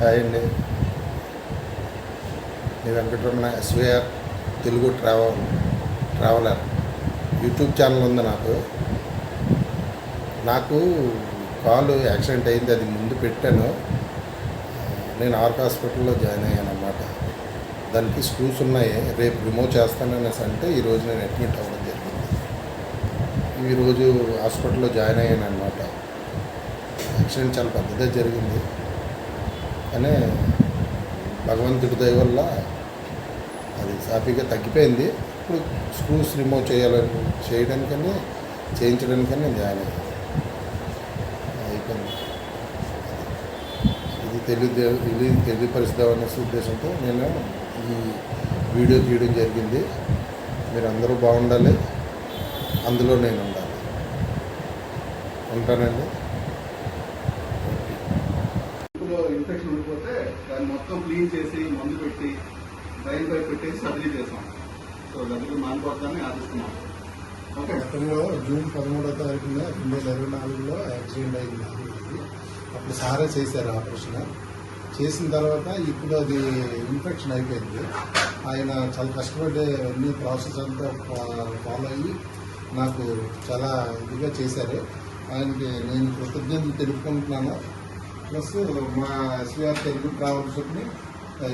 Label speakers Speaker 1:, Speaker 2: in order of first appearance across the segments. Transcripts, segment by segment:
Speaker 1: Hi అండి నేను Venkataramana SVR Telugu travel traveller. YouTube channel ఉంది నాకు. నాకు కాలు యాక్సిడెంట్ అయింది అది ముందు పెట్టాను. నేను ఆర్క్ హాస్పిటల్లో జాయిన్ అయ్యాను అన్నమాట దానికి స్క్రూస్ ఉన్నాయి రేపు రిమూవ్ చేస్తాననేసి అంటే ఈరోజు నేను అడ్మిట్ అవ్వడం జరిగింది. ఈరోజు హాస్పిటల్లో జాయిన్ అయ్యాను అనమాట యాక్సిడెంట్ చాలా పెద్దదే జరిగింది. కానీ భగవంతుడి దయ వల్ల అది సాఫీగా తగ్గిపోయింది. ఇప్పుడు స్క్రూస్ రిమూవ్ చేయాలని చేయడానికని చేయించడానికని నేను జాయిన్ అయిపోయింది. ఇది తెలియదు ఇది తెలియపరుస్తామనే ఉద్దేశంతో నేను ఈ వీడియో తీయడం జరిగింది. మీరు అందరూ బాగుండాలి. అందులో నేను ఉండాలి. ఉంటానండి
Speaker 2: ఇప్పుడు ఇన్ఫెక్షన్ ఉండిపోతే దాన్ని మొత్తం క్లీన్ చేసి మందు పెట్టి డ్రైన్ పై పెట్టేసి సర్జరీ చేసాం సో దగ్గర మానిపోతాన్ని ఆశిస్తున్నాం.
Speaker 1: గతంలో జూన్ పదమూడో తారీఖున రెండు వేల ఇరవై నాలుగులో యాక్సిడెంట్ అయింది అప్పుడు సారే చేశారు ఆపరేషన్. చేసిన తర్వాత ఇప్పుడు అది ఇన్ఫెక్షన్ అయిపోయింది. ఆయన చాలా కష్టపడి అన్ని ప్రాసెస్ అంతా ఫాలో అయ్యి నాకు చాలా ఇదిగా చేశారు. ఆయనకి నేను కృతజ్ఞతలు తెలుపుకుంటున్నాను. ప్లస్ మా ఎస్వీఆర్ తెలుగు ట్రావెల్స్ని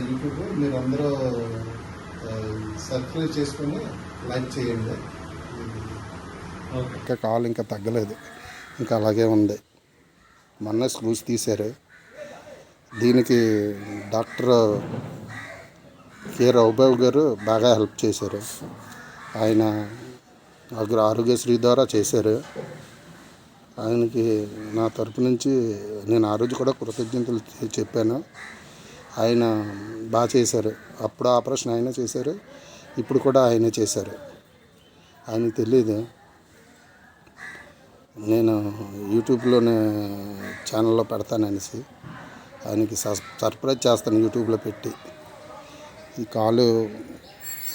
Speaker 1: యూట్యూబ్ మీరు అందరూ సబ్స్క్రైబ్ చేసుకొని లైక్ చేయండి. ఇంకా కాలు ఇంకా తగ్గలేదు. ఇంకా అలాగే ఉంది. మొన్న స్క్రూస్ తీశారు. దీనికి డాక్టర్ కె రఘుబాబు గారు బాగా హెల్ప్ చేశారు. ఆయన ఆరోగ్యశ్రీ ద్వారా చేశారు. ఆయనకి నా తరపు నుంచి నేను ఆ రోజు కూడా కృతజ్ఞతలు చెప్పాను. ఆయన బాగా చేశారు. అప్పుడు ఆపరేషన్ ఆయన చేశారు. ఇప్పుడు కూడా ఆయనే చేశారు. ఆయనకి తెలియదు నేను యూట్యూబ్లోనే ఛానల్లో పెడతాననేసి ఆయనకి సస్- సర్ప్రైజ్ చేస్తాను యూట్యూబ్లో పెట్టి. ఈ కాలు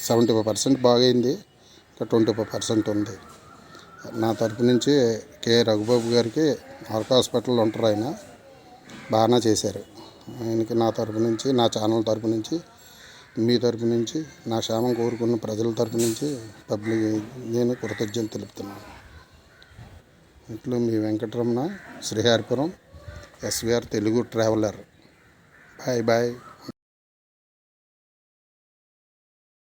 Speaker 1: సెవెంటీ ఫైవ్ పర్సెంట్ బాగైంది. ఇంకా ట్వంటీ ఫైవ్ పర్సెంట్ ఉంది. నా తరపు నుంచి కె. రఘుబాబు గారికి ఆర్క్ హాస్పిటల్లో ఉంటారు ఆయన. బాగానే చేశారు. ఆయనకి నా తరపు నుంచి నా ఛానల్ తరపు నుంచి మీ తరపు నుంచి నా క్షేమం కోరుకున్న ప్రజల తరపు నుంచి పబ్లిక్ నేను కృతజ్ఞత తెలుపుతున్నాను. ఇట్లు మీ Venkataramana Sriharipuram SVR Telugu traveller. Bye bye.